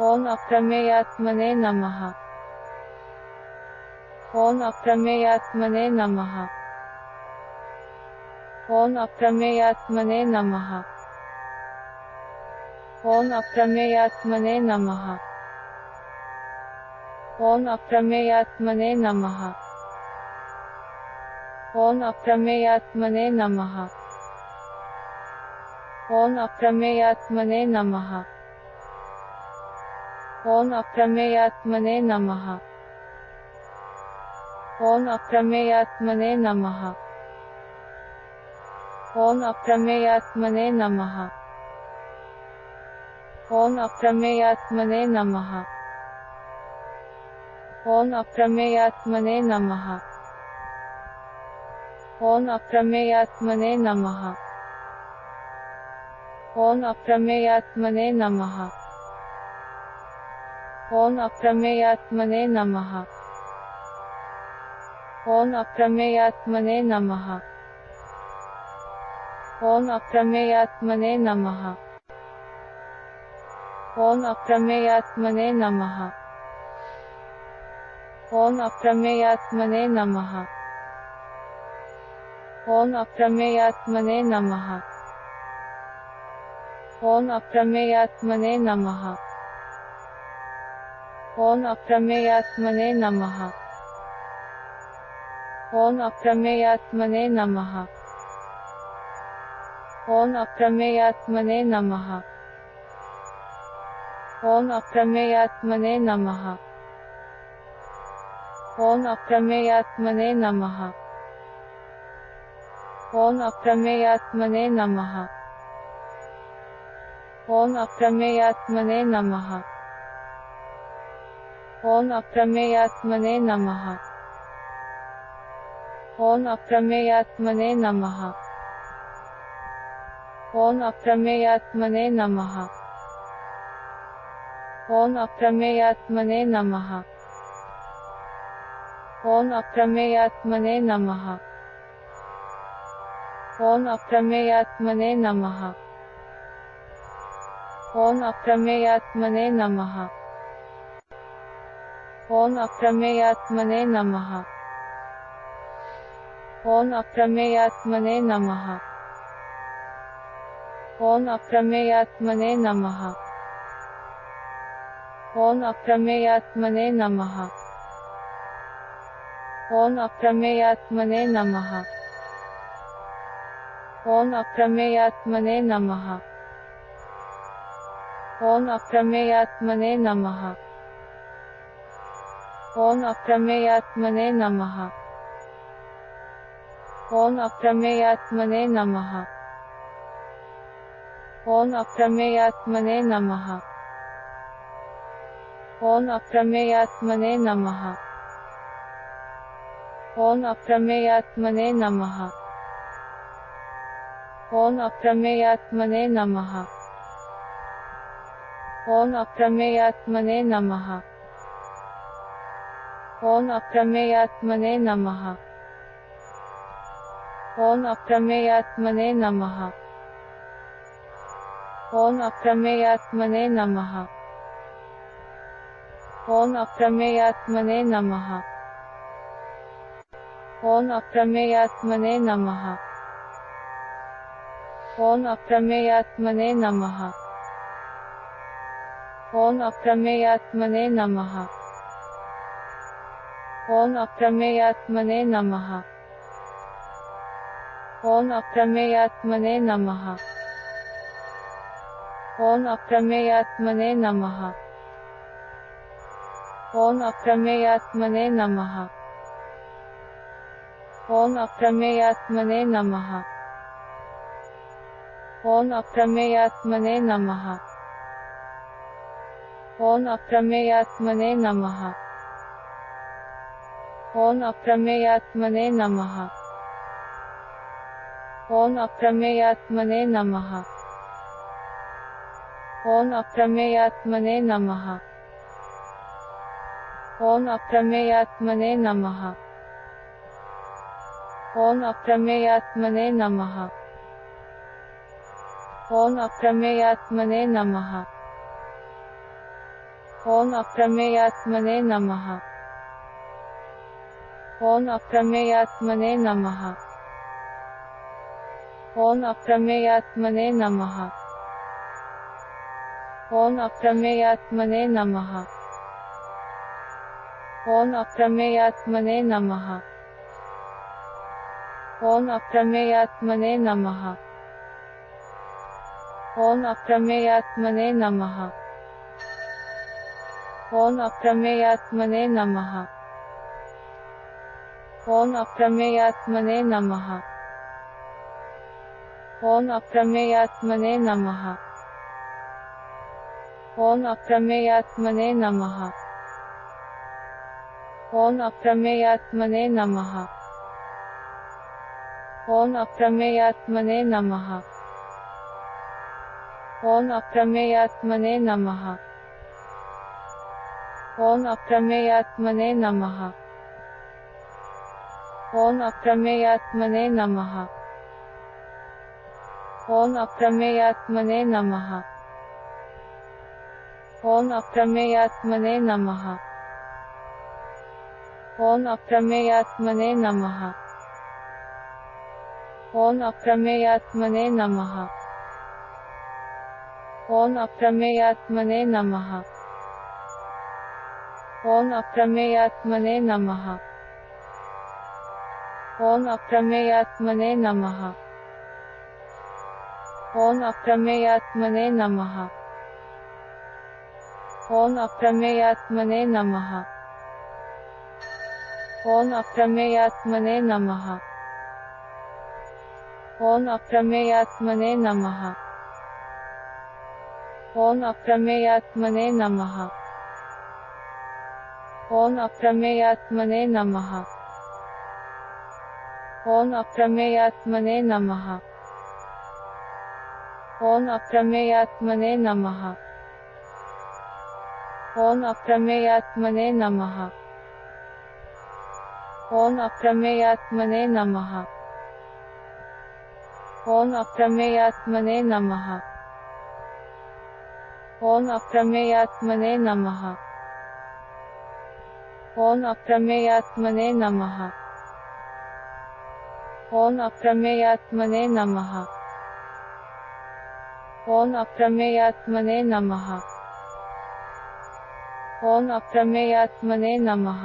ॐ अप्रमेयात्मने नमः ॐ अप्रमेयात्मने नमः ॐ अप्रमेयात्मने नमः ॐ अप्रमेयात्मने नमः ॐ अप्रमेयात्मने नमः ॐ अप्रमेयात्मने नमः ॐ अप्रमेयात्मने नमः ॐ अप्रमेयात्मने नमः ॐ अप्रमेयात्मने नमः ॐ अप्रमेयात्मने नमः ॐ अप्रमेयात्मने नमः ॐ अप्रमेयात्मने नमः ॐ अप्रमेयात्मने नमः ॐ अप्रमेयात्मने नमः ॐ अप्रमेयात्मने नमः ॐ अप्रमेयात्मने नमः ॐ अप्रमेयात्मने नमः ॐ अप्रमेयात्मने नमः ॐ अप्रमेयात्मने नमः ॐ अप्रमेयात्मने नमः ॐ अप्रमेयात्मने नमः ॐ अप्रमेयात्मने नमः ॐ अप्रमेयात्मने नमः ॐ अप्रमेयात्मने नमः ॐ अप्रमेयात्मने नमः ॐ अप्रमेयात्मने नमः ॐ अप्रमेयात्मने नमः ॐ अप्रमेयात्मने नमः ॐ अप्रमेयात्मने नमः ॐ अप्रमेयात्मने नमः ॐ अप्रमेयात्मने नमः ॐ अप्रमेयात्मने नमः ॐ अप्रमेयात्मने नमः ॐ अप्रमेयात्मने नमः ॐ अप्रमेयात्मने नमः ॐ अप्रमेयात्मने नमः ॐ अप्रमेयात्मने नमः ॐ अप्रमेयात्मने नमः ॐ अप्रमेयात्मने नमः ॐ अप्रमेयात्मने नमः ॐ अप्रमेयात्मने नमः ॐ अप्रमेयात्मने नमः ॐ अप्रमेयात्मने नमः ॐ अप्रमेयात्मने नमः ॐ अप्रमेयात्मने नमः ॐ अप्रमेयात्मने नमः ॐ अप्रमेयात्मने नमः ॐ अप्रमेयात्मने नमः ॐ अप्रमेयात्मने नमः ॐ अप्रमेयात्मने नमः ॐ अप्रमेयात्मने नमः ॐ अप्रमेयात्मने नमः ॐ अप्रमेयात्मने नमः ॐ अप्रमेयात्मने नमः ॐ अप्रमेयात्मने नमः ॐ अप्रमेयात्मने नमः ॐ अप्रमेयात्मने नमः ॐ अप्रमेयात्मने नमः ॐ अप्रमेयात्मने नमः ॐ अप्रमेयात्मने नमः ॐ अप्रमेयात्मने नमः ॐ अप्रमेयात्मने नमः ॐ अप्रमेयात्मने नमः ओम अप्रमेयात्मने नमः। ओम अप्रमेयात्मने नमः। ओम अप्रमेयात्मने नमः। ओम अप्रमेयात्मने नमः। ओम अप्रमेयात्मने नमः। ओम अप्रमेयात्मने नमः। ओम अप्रमेयात्मने नमः। ओम अप्रमेयात्मने नमः ओम अप्रमेयात्मने नमः ओम अप्रमेयात्मने नमः ओम अप्रमेयात्मने नमः ओम अप्रमेयात्मने नमः ओम अप्रमेयात्मने नमः ओन अप्रमेयात्मने नमः ओम अप्रमेयात्मने नमः ॐ अप्रमेयात्मने नमः ॐ अप्रमेयात्मने नमः ॐ अप्रमेयात्मने नमः ॐ अप्रमेयात्मने नमः ॐ अप्रमेयात्मने नमः ॐ अप्रमेयात्मने नमः ॐ अप्रमेयात्मने नमः ॐ अप्रमेयात्मने नमः ॐ अप्रमेयात्मने नमः ॐ अप्रमेयात्मने नमः ॐ अप्रमेयात्मने नमः ॐ अप्रमेयात्मने नमः ॐ अप्रमेयात्मने नमः ॐ अप्रमेयात्मने नमः ओम अप्रमेयात्मने नमः। ओम अप्रमेयात्मने नमः। ओम अप्रमेयात्मने नमः। ओम अप्रमेयात्मने नमः। ओम अप्रमेयात्मने नमः। ओम अप्रमेयात्मने नमः। ओम अप्रमेयात्मने नमः। ॐ अप्रमेयात्मने नमः। ॐ अप्रमेयात्मने नमः। ॐ अप्रमेयात्मने नमः। ॐ अप्रमेयात्मने नमः। ॐ अप्रमेयात्मने नमः। ॐ अप्रमेयात्मने नमः। ॐ अप्रमेयात्मने नमः। ओम अप्रमेयात्मने नमः ओम अप्रमेयात्मने नमः ओम अप्रमेयात्मने नमः